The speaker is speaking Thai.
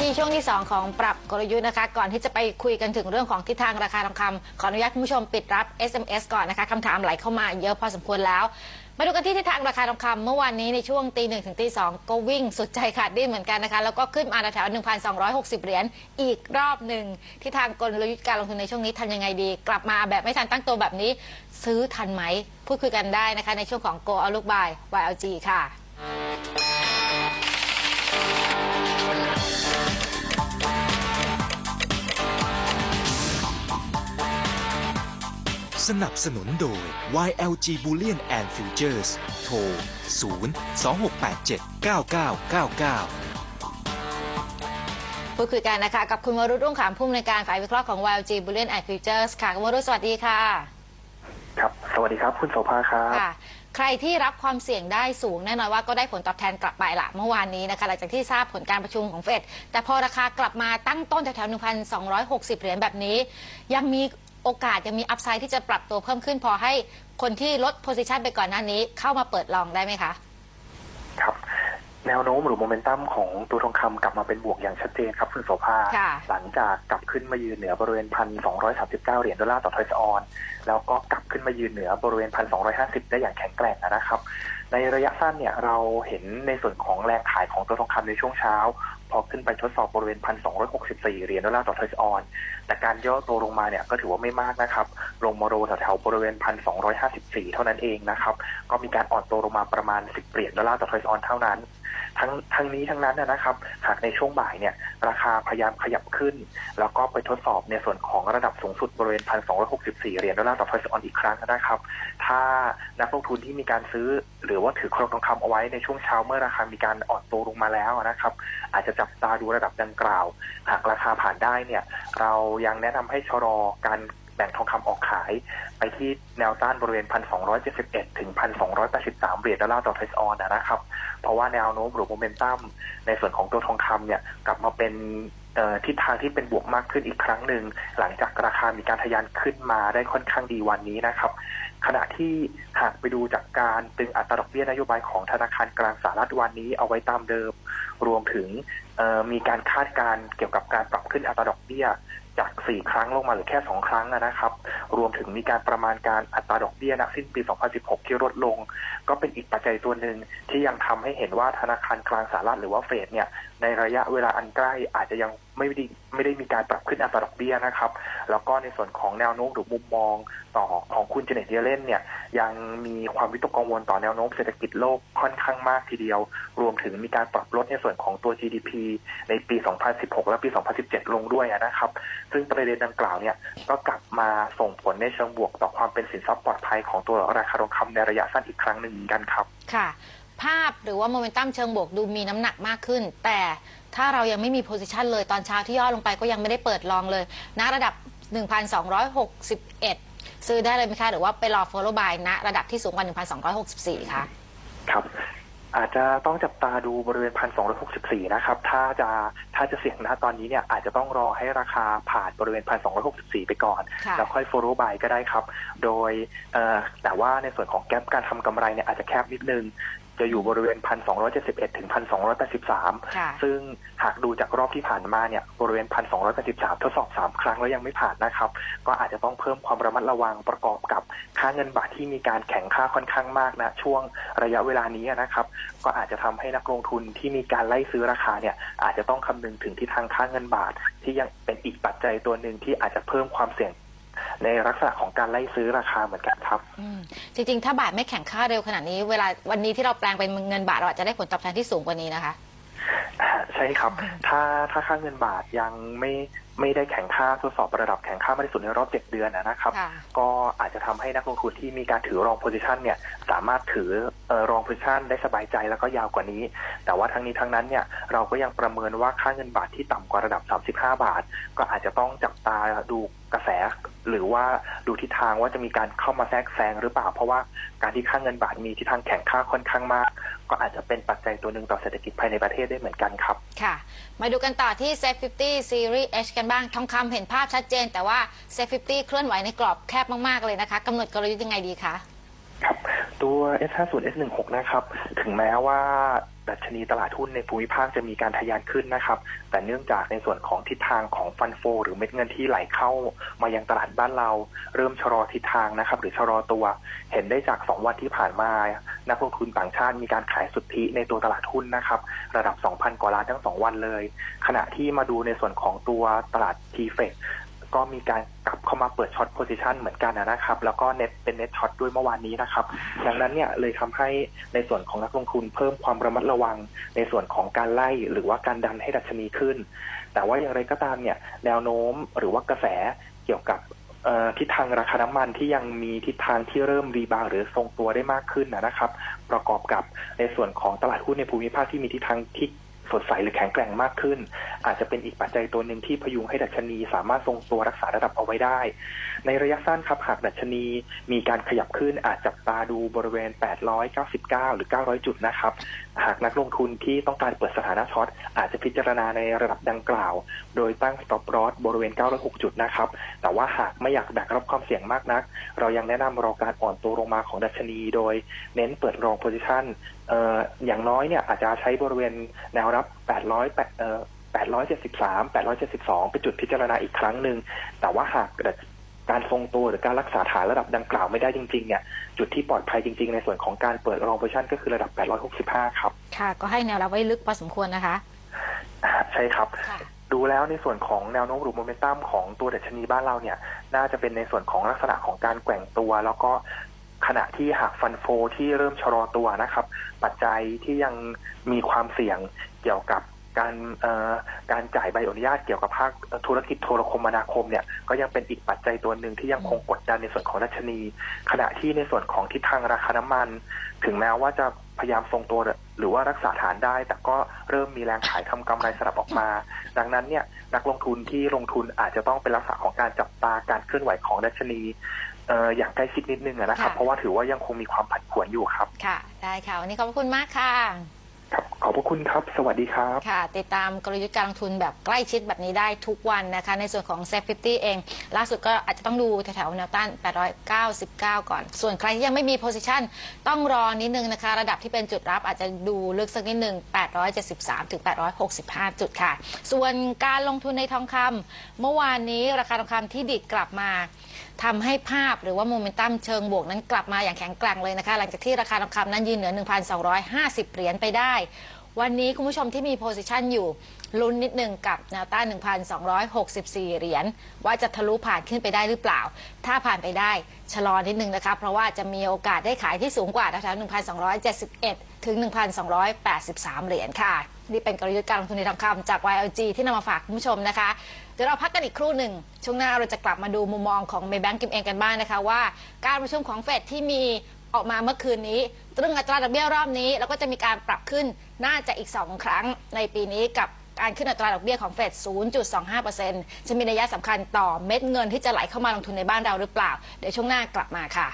ที่ช่วงที่ 2 ของปรับกลยุทธ์นะคะ ก่อนที่จะไปคุยกันถึงเรื่องของทิศทางราคาทองคำขออนุญาตคุณผู้ชมปิดรับ SMS ก่อนนะคะคำถามไหลเข้ามาเยอะพอสมควรแล้วมาดูกันที่ทิศทางราคาทองคำเมื่อวานนี้ในช่วงตีหนึ่งถึงตีสองก็วิ่งสุดใจขาดดิ้นเหมือนกันนะคะ แล้วก็ขึ้นมาแถว 1,260 เหรียญอีกรอบหนึ่งทิศทางกลยุทธ์การลงทุนในช่วงนี้ทำยังไงดี กลับมาแบบไม่ทันตั้งตัวแบบนี้ ซื้อทันไหม พูดคุยกันได้นะคะ ในช่วงของ Go Outlook by YLG ค่ะ สนับสนุนโดย YLG Bullion and Futures โทร 0 2687 9999พูดคุยกันนะคะ กับคุณวรุษรุ่งขามผู้อำนวยการฝ่ายวิเคราะห์ของ YLG Bullion and Futures ค่ะ คุณวรุษสวัสดีค่ะ ครับ สวัสดีครับ คุณโสภาครับ ค่ะ ใครที่รับความเสี่ยงได้สูงแน่นอนว่าก็ได้ผลตอบแทนกลับไปละเมื่อวานนี้นะคะ หลังจากที่ทราบผลการประชุมของเฟดแต่พอราคากลับมาตั้งต้นแถวๆ1,260 เหรียญแบบนี้ ยังมี โอกาสยังมีอัพไซด์ที่จะปรับตัวเพิ่มขึ้น พอให้คนที่ลดโพซิชันไปก่อนหน้านี้ เข้ามาเปิดลองได้ไหมคะ ครับแนวโน้มหรือโมเมนตัมของตัวทองคำกลับมาเป็นบวกอย่างชัดเจนครับคุณโสภาค่ะหลังจากกลับขึ้นมายืนเหนือบริเวณพันสองร้อยสามสิบเก้าเหรียญดอลลาร์ต่อทอยส์ออน แล้วก็กลับขึ้นมายืนเหนือบริเวณพันสองร้อยห้าสิบได้อย่างแข็งแกร่งนะครับ ในระยะสั้นเนี่ยเราเห็นในส่วนของแรงขายของตัวทองคำในช่วงเช้าพ อขึ้นไปทดสอบบริเวณพันสองร้อยหกสิบสี่เหรียญดอลลาร์ต่อทอยส์ออน แต่การย่อตัวลงมาเนี่ยก็ถือว่าไม่มากนะครับ ลงมาโรแถวๆบริเวณพันสองร้อยห้าสิบสี่เท่านั้นเองนะครับ ก็มีการอ่อนตัวลงมาประมาณสิบเหรียญดอลลาร์ต่อทอยส์ออนเท่านั้น ทั้งทั้งนี้ทั้งนั้นนะครับหากในช่วงบ่ายเนี่ยราคาพยายามขยับขึ้น แล้วก็ไปทดสอบในส่วนของระดับสูงสุดบริเวณพันสองเหรียญดอลลาร์ต่อทอยส์ออนอีกครั้งนะครับ ถ้านักลงทุนที่มีการซื้อ หรือว่าถือครองทองคำเอาไว้ในช่วงเช้าเมื่อราคามีการอ่อนตัวลงมาแล้วนะครับ อาจจะจับตาดูระดับดังกล่าว หากราคาผ่านได้เนี่ยเรายังแนะนำให้ชะลอการ แบ่งทองคำออกขาย ไปที่แนวต้านบริเวณ 1,271 ถึง 1,283 เหรียญดอลลาร์ต่อเทสออนนะครับ เพราะว่าแนวโน้มหรือโมเมนตัมในส่วนของตัวทองคำเนี่ยกลับมาเป็นทิศทางที่เป็นบวกมากขึ้นอีกครั้งหนึ่ง หลังจากราคามีการทะยานขึ้นมาได้ค่อนข้างดีวันนี้นะครับ ขณะที่หากไปดูจากการตึงอัตราดอกเบี้ยนโยบายของธนาคารกลางสหรัฐวันนี้เอาไว้ตามเดิม รวมถึงมีการคาดการเกี่ยวกับการปรับขึ้นอัตราดอกเบี้ยจาก 4 ครั้งลงมาเหรือแค่ 2 ครั้งนะครับ รวมถึงมีการประมาณการอัตราดอกเบี้ยณสิ้นปี 2016 ที่ลดลง ก็เป็นอีกปัจจัยตัวหนึ่งที่ยังทำให้เห็นว่าธนาคารกลางสหรัฐหรือว่าเฟดเนี่ยในระยะเวลาอันใกล้อาจจะยังไม่ได้ไม่ได้มีการปรับขึ้นอัตราดอกเบี้ยนะครับ แล้วก็ในส่วนของแนวโน้มหรือมุมมองต่อของคุณเจเน็ตเยเลนเนี่ยยังมีความวิตกกังวลต่อแนวโน้มเศรษฐกิจโลกค่อนข้างมากทีเดียว รวมถึงมีการปรับลดในส่วนของตัว GDP ในปี 2016 และปี 2017 ลงด้วยนะครับ ซึ่งประเด็นดังกล่าวเนี่ยก็กลับมาส่งผลในเชิงบวกต่อความเป็นสินทรัพย์ปลอดภัยของตัวราคาทองคำในระยะสั้นอีกครั้งหนึ่งกันครับ ค่ะ ภาพหรือว่าโมเมนตัมเชิงบวกดูมีน้ำหนักมากขึ้น แต่ถ้าเรายังไม่มีโพซิชันเลยตอนเช้าที่ย่อลงไปก็ยังไม่ได้เปิดลองเลยณระดับ 1,261 ซื้อได้เลยไหมคะ หรือว่าไปรอ follow by ณระดับที่สูงกว่า 1,264คะครับ อาจจะต้องจับตาดูบริเวณ 1,264 นะครับ ถ้าจะถ้าจะเสี่ยงนะตอนนี้เนี่ยอาจจะต้องรอให้ราคาผ่านบริเวณ 1,264 ไปก่อนค่ะแล้วค่อย follow by ก็ได้ครับ โดยเอ่อแต่ว่าในส่วนของแกลการทำกำไรเนี่ยอาจจะแคบนิดนึง จะอยู่บริเวณ 1,271 ถึง 1,283ค่ะซึ่งหากดูจากรอบที่ผ่านมาเนี่ยบริเวณ 1,283 ทดสอบ 3 ครั้งแล้วยังไม่ผ่านนะครับ ก็อาจจะต้องเพิ่มความระมัดระวังประกอบกับค่าเงินบาทที่มีการแข่งค่าค่อนข้างมากนะช่วงระยะเวลานี้นะครับ ก็อาจจะทำให้นักลงทุนที่มีการไล่ซื้อราคาเนี่ยอาจจะต้องคำนึงถึงที่ทางค่าเงินบาทที่ยังเป็นอีกปัจจัยตัวหนึ่งที่อาจจะเพิ่มความเสี่ยง ในลักษณะของการไล่ซื้อราคาเหมือนกันครับอืมจริงๆ ถ้าบาทไม่แข่งค่าเร็วขนาดนี้ เวลาวันนี้ที่เราแปลงเป็นเงินบาทเราอาจจะได้ผลตอบแทนที่สูงกว่านี้นะคะอ่าใช่ครับ ถ้าถ้าค่าเงินบาทยังไม่ไม่ได้แข่งค่าทดสอบระดับแข่งค่ามากที่สุดในรอบ7เดือนนะนะครับค่ะก็อาจจะทำให้นักลงทุนที่มีการถือรองโพซิชันเนี่ยสามารถถือเอ่อรองโพซิชันได้สบายใจแล้วก็ยาวกว่านี้ แต่ว่าทั้งนี้ทั้งนั้นเนี่ยเราก็ยังประเมินว่าค่าเงินบาทที่ต่ำกว่าระดับ 35 บาท ก็อาจจะต้องจับตาดู กระแส หรือว่าดูทิศทางว่าจะมีการเข้ามาแทรกแซงหรือเปล่า เพราะว่าการที่ค่าเงินบาทมีทิศทางแข่งค่าค่อนข้างมาก ก็อาจจะเป็นปัจจัยตัวหนึ่งต่อเศรษฐกิจภายในประเทศได้เหมือนกันครับ ค่ะ มาดูกันต่อที่ Set 50 Series H กันบ้างทองคำเห็นภาพชัดเจน แต่ว่า Set 50 เคลื่อนไหวในกรอบแคบมากๆเลยนะคะกำหนดกลยุทธ์ยังไงดีคะครับ ตัว S50 S16 นะครับ ถึงแม้ว่าดัชนีตลาดหุ้นในภูมิภาคจะมีการทะยานขึ้นนะครับ แต่เนื่องจากในส่วนของทิศทางของฟันโฟ หรือเม็ดเงินที่ไหลเข้ามายังตลาดบ้านเรา เริ่มชะลอทิศทางนะครับ หรือชะลอตัว เห็นได้จาก 2 วันที่ผ่านมา นักลงทุนต่างชาติมีการขายสุทธิในตัวตลาดหุ้นนะครับ ระดับ 2,000 กว่าล้านทั้ง 2 วันเลย ขณะที่มาดูในส่วนของตัวตลาดทีเฟก ก็มีการกลับเข้ามาเปิดช็อตโพซิชันเหมือนกันนะครับ แล้วก็เน็ตเป็นเน็ตช็อตด้วยเมื่อวานนี้นะครับดังนั้นเนี่ยเลยทำให้ในส่วนของนักลงทุนเพิ่มความระมัดระวังในส่วนของการไล่หรือว่าการดันให้ดัชนีขึ้น แต่ว่าอย่างไรก็ตามเนี่ยแนวโน้มหรือว่ากระแสเกี่ยวกับทิศทางราคาน้ำมันที่ยังมีทิศทางที่เริ่มรีบาวหรือทรงตัวได้มากขึ้นนะครับ ประกอบกับในส่วนของตลาดหุ้นในภูมิภาคที่มีทิศทางที่ สดใสหรือแข็งแกร่งมากขึ้น อาจจะเป็นอีกปัจจัยตัวหนึ่งที่พยุงให้ดัชนีสามารถทรงตัวรักษาระดับเอาไว้ได้ ในระยะสั้นครับหากดัชนีมีการขยับขึ้นอาจจับตาดูบริเวณ 899 หรือ 900 จุดนะครับ หากนักลงทุนที่ต้องการเปิดสถานะช็อตอาจจะพิจารณาในระดับดังกล่าว โดยตั้ง stop loss บริเวณ 906 จุดนะครับ แต่ว่าหากไม่อยากแบกรับความเสี่ยงมากนัก เรายังแนะนำรอการอ่อนตัวลงมาของดัชนี โดยเน้นเปิดรอง position เอ่ออย่างน้อยเนี่ยอาจจะใช้บริเวณแนวรับ 800แปดเอ่อ873 872 เป็นจุดพิจารณาอีกครั้งหนึ่ง แต่ว่าหาก การทรงตัวหรือการรักษาฐานระดับดังกล่าวไม่ได้จริงๆเนี่ยจุดที่ปลอดภัยจริง ๆ ในส่วนของการเปิดรองโพซิชันก็คือระดับ 865 ครับ ค่ะ ก็ให้แนวรับไว้ลึกพอสมควรนะคะอ่าใช่ครับค่ะดูแล้วในส่วนของแนวโน้มหรือโมเมนตัมของตัวดัชนีบ้านเราเนี่ย น่าจะเป็นในส่วนของลักษณะของการแกว่งตัว แล้วก็ขณะที่หากฟันโฟที่เริ่มชะลอตัวนะครับ ปัจจัยที่ยังมีความเสี่ยงเกี่ยวกับ การเอ่อการจ่ายใบอนุญาตเกี่ยวกับภาคธุรกิจโทรคมนาคมเนี่ยก็ยังเป็นอีกปัจจัยตัวหนึ่งที่ยังคงกดดันในส่วนของดัชนี ขณะที่ในส่วนของทิศทางราคาน้ำมัน ถึงแม้ว่าจะพยายามทรงตัวหรือว่ารักษาฐานได้ แต่ก็เริ่มมีแรงขายทำกำไรสลับออกมา ดังนั้นเนี่ยนักลงทุนที่ลงทุนอาจจะต้องเป็นลักษณะของการจับตาการเคลื่อนไหวของดัชนีเอ่ออย่างใกล้ชิดนิดนึงอะนะครับค่ะเพราะว่าถือว่ายังคงมีความผันผวนอยู่ครับ ค่ะ ได้ค่ะ วันนี้ขอบพระคุณมากค่ะครับ ขอบพระคุณครับ สวัสดีครับ ค่ะ ติดตามกลยุทธ์การลงทุนแบบใกล้ชิดแบบนี้ได้ทุกวันนะคะ ในส่วนของ s e f 50เอง ล่าสุดก็อาจจะต้องดูแถวๆแนวต้าน 899 ก่อน ส่วนใครที่ยังไม่มี position ต้องรอนิดนึงนะคะ ระดับที่เป็นจุดรับอาจจะดูลึกสักนิดนึง 873 ถึง 865 จุดค่ะ ส่วนการลงทุนในทองคำเมื่อวานนี้ราคาทองคำที่ดิดกลับมา ทำให้ภาพหรือว่าโมเมนตัมเชิงบวกนั้นกลับมาอย่างแข็งแกร่งเลยนะคะ หลังจากที่ราคาทองคำนั้นยืนเหนือ 1,250 เหรียญไปได้ วันนี้คุณผู้ชมที่มีโพซิชันอยู่ลุ้นนิดหนึ่งกับแนวต้าน 1,264 เหรียญว่าจะทะลุผ่านขึ้นไปได้หรือเปล่า ถ้าผ่านไปได้ชะลอนิดนึงนะคะ เพราะว่าจะมีโอกาสได้ขายที่สูงกว่าแถว1,271 ถึง 1,283 เหรียญค่ะ นี่เป็นกลยุทธ์การลงทุนในทองคำจาก YLG ที่นำมาฝากคุณผู้ชมนะคะ เดี๋ยวเราพักกันอีกครู่หนึ่ง ช่วงหน้าเราจะกลับมาดูมุมมองของเมย์แบงก์กิมเองกันบ้างนะคะว่า การประชุมของเฟดที่มีออกมาเมื่อคืนนี้ ตรึงอัตราดอกเบี้ยรอบนี้ แล้วก็จะมีการปรับขึ้นน่าจะอีก 2 ครั้งในปีนี้กับการขึ้นอัตราดอกเบี้ยของเฟด 0.25%จะมีนัยสำคัญต่อเม็ดเงินที่จะไหลเข้ามาลงทุนในบ้านเราหรือเปล่า เดี๋ยวช่วงหน้ากลับมาค่ะ